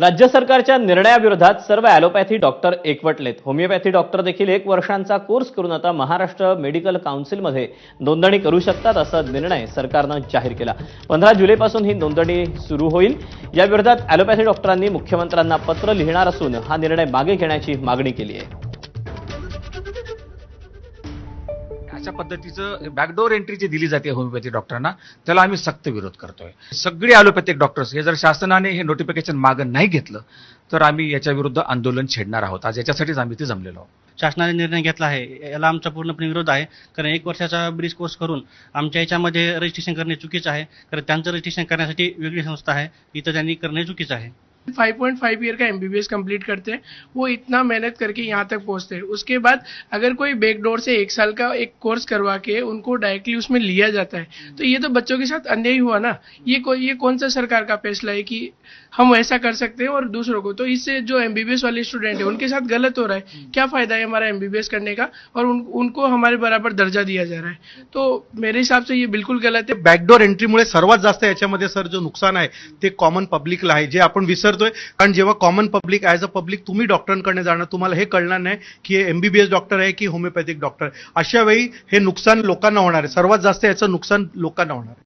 राज्य सरकारच्या निर्णयाविरोधात सर्व ॲलोपॅथी डॉक्टर एकवटलेत. होमिओपॅथी डॉक्टर देखील एक वर्षांचा कोर्स करून आता महाराष्ट्र मेडिकल काउन्सिलमध्ये नोंदणी करू शकतात असा निर्णय सरकारनं जाहीर केला. पंधरा जुलैपासून ही नोंदणी सुरू होईल. या विरोधात ॲलोपॅथी डॉक्टरांनी मुख्यमंत्र्यांना पत्र लिहिणार असून हा निर्णय मागे घेण्याची मागणी केली आहे. अशा पद्धतीचं बॅकडोर एंट्री जी दिली जाते होमिओपॅथी डॉक्टरांना त्याला आम्ही सक्त विरोध करतोय. सगळे ॲलोपॅथिक डॉक्टर्स हे जर शासनाने हे नोटिफिकेशन मागं नाही घेतलं तर आम्ही याच्या विरुद्ध आंदोलन छेडणार आहोत. आज याच्यासाठीच आम्ही ते जमलेलो आहोत. शासनाने निर्णय घेतला आहे. याला आमचा पूर्णपणे विरोध आहे. कारण एक वर्षाचा ब्रिज कोर्स करून आमच्या याच्यामध्ये रजिस्ट्रेशन करणे चुकीचं आहे. कारण त्यांचं रजिस्ट्रेशन करण्यासाठी वेगळी संस्था आहे. इथं त्यांनी करणे चुकीचं आहे. 5.5 ईयर का एमबीबीएस कंप्लीट करते हैं वो इतना मेहनत करके यहाँ तक पहुँचते हैं। उसके बाद अगर कोई बैकडोर से एक साल का एक कोर्स करवा के उनको डायरेक्टली उसमें लिया जाता है तो ये तो बच्चों के साथ अन्याय हुआ ना? ये कोई ये कौन सा सरकार का फैसला है कि हम ऐसा कर सकते हैं और दूसरों को? तो इससे जो एमबीबीएस वाले स्टूडेंट है उनके साथ गलत हो रहा है। क्या फायदा है हमारा एमबीबीएस करने का? और उन, उनको हमारे बराबर दर्जा दिया जा रहा है। तो मेरे हिसाब से ये बिल्कुल गलत है। बॅकडोर एंट्रीमुळे सर्वात जास्त याच्यामध्ये सर जो नुकसान आहे ते कॉमन पब्लिकला आहे जे आपण करतोय. कारण जेव्हा common public as a public तुम्ही डॉक्टरांकडे जाणार तुम्हाला हे कळणार नाही की हे एमबीबीएस डॉक्टर आहे की होमिओपॅथिक डॉक्टर अशा वेळी हे नुकसान लोकांना होणार आहे. सर्वात जास्त याचं नुकसान लोकांना होणार आहे.